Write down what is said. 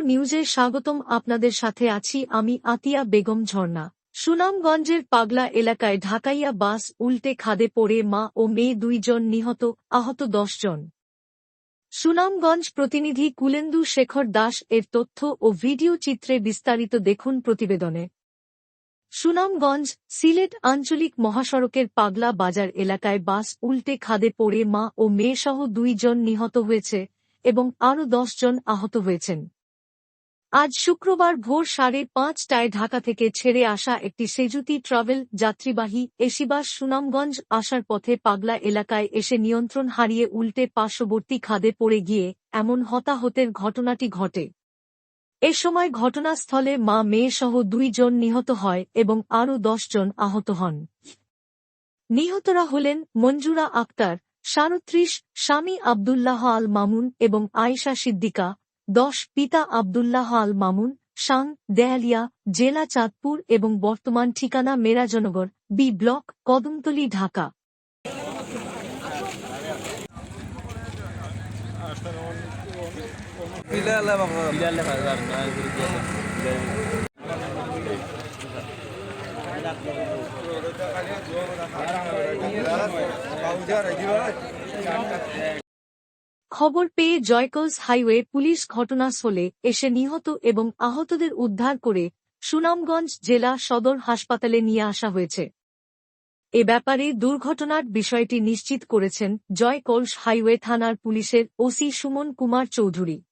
নিউজে স্বাগতম। আপনাদের সাথে আছি আমি আতিয়া বেগম ঝর্ণা। সুনামগঞ্জের পাগলা এলাকায় ঢাকাইয়া বাস উল্টে খাদে পড়ে মা ও মেয়ে দুইজন নিহত, আহত দশজন। সুনামগঞ্জ প্রতিনিধি কুলেন্দু শেখর দাস এর তথ্য ও ভিডিও চিত্রে বিস্তারিত দেখুন প্রতিবেদনে। সুনামগঞ্জ সিলেট আঞ্চলিক মহাসড়কের পাগলা বাজার এলাকায় বাস উল্টে খাদে পড়ে মা ও মেয়েসহ দুইজন নিহত হয়েছে এবং আরও জন আহত হয়েছেন। আজ শুক্রবার ভোর সাড়ে পাঁচটায় ঢাকা থেকে ছেড়ে আসা একটি সেজুতি ট্রাভেল যাত্রীবাহী এসিবাস সুনামগঞ্জ আসার পথে পাগলা এলাকায় এসে নিয়ন্ত্রণ হারিয়ে উল্টে পার্শ্ববর্তী খাদে পড়ে গিয়ে এমন হতাহতের ঘটনাটি ঘটে। এ সময় ঘটনাস্থলে মা মেয়েসহ দুইজন নিহত হয় এবং আরও জন আহত হন। নিহতরা হলেন মঞ্জুরা আক্তার, সারত্রিশ, স্বামী আবদুল্লাহ আল মামুন এবং আয়েশা সিদ্দিকা দশ পিতা আবদুল্লাহ আল মামুন সাং দেয়ালিয়া জেলা চাঁদপুর এবং বর্তমান ঠিকানা মেরাজনগর, বি ব্লক, কদমতলী, ঢাকা। খবর পেয়ে জয়কলস হাইওয়ে পুলিশ ঘটনাস্থলে এসে নিহত এবং আহতদের উদ্ধার করে সুনামগঞ্জ জেলা সদর হাসপাতালে নিয়ে আসা হয়েছে। এ ব্যাপারে দুর্ঘটনার বিষয়টি নিশ্চিত করেছেন জয়কলস হাইওয়ে থানার পুলিশের ওসি সুমন কুমার চৌধুরী।